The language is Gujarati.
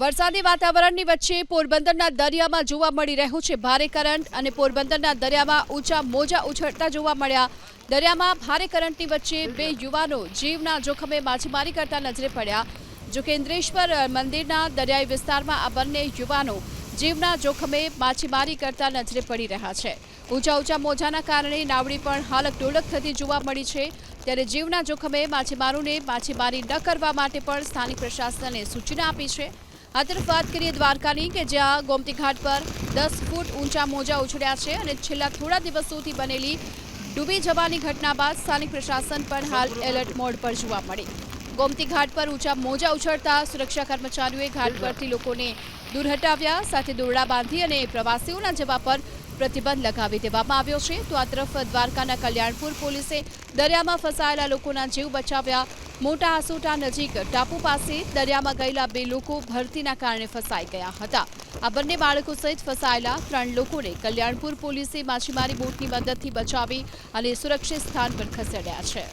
વરસાદી વાતાવરણની વચ્ચે પોરબંદરના દરિયામાં જોવા મળી રહ્યું છે ભારે કરંટ અને પોરબંદરના દરિયામાં ઊંચા મોજા ઉછળતા જોવા મળ્યા. દરિયામાં ભારે કરંટની વચ્ચે બે યુવાનો જીવના જોખમે માછીમારી કરતા નજરે પડ્યા. જો કેન્દ્રેશ્વર મંદિરના દરિયાઈ વિસ્તારમાં આ બંને યુવાનો જીવના જોખમે માછીમારી કરતા નજરે પડી રહ્યા છે. ઊંચા ઊંચા મોજાના કારણે નાવડી પણ હાલક ડોલક થતી જોવા મળી છે. ત્યારે જીવના જોખમે માછીમારોને માછીમારી ન કરવા માટે પણ સ્થાનિક પ્રશાસને સૂચના આપી છે. આ તરફ વાત કરીએ દ્વારકાની કે જ્યાં ગોમતી ઘાટ પર દસ ફૂટ ઊંચા મોજા ઉછળ્યા છે અને છેલ્લા થોડા દિવસોથી બનેલી ડૂબી જવાની ઘટના બાદ સ્થાનિક પ્રશાસન પણ હાલ એલર્ટ મોડ પર જોવા મળી. ગોમતી ઘાટ પર ઊંચા મોજા ઉછળતા સુરક્ષા કર્મચારીઓએ ઘાટ પરથી લોકોને દૂર હટાવ્યા, સાથે દોરડા બાંધી અને પ્રવાસીઓના જવા પર પ્રતિબંધ લગાવી દેવામાં આવ્યો છે. તો આ તરફ દ્વારકાના કલ્યાણપુર પોલીસે દરિયામાં ફસાયેલા લોકોના જીવ બચાવ્યા. મોટા આસોટા નજીક ટાપુ પાસે દરિયામાં ગયેલા બે લોકો ભરતીના કારણે ફસાઈ ગયા હતા. આ બંને બાળકો સહિત ફસાયેલા ત્રણ લોકોને કલ્યાણપુર પોલીસે માછીમારી બોટની મદદથી બચાવી અને સુરક્ષિત સ્થાન પર ખસેડ્યા છે.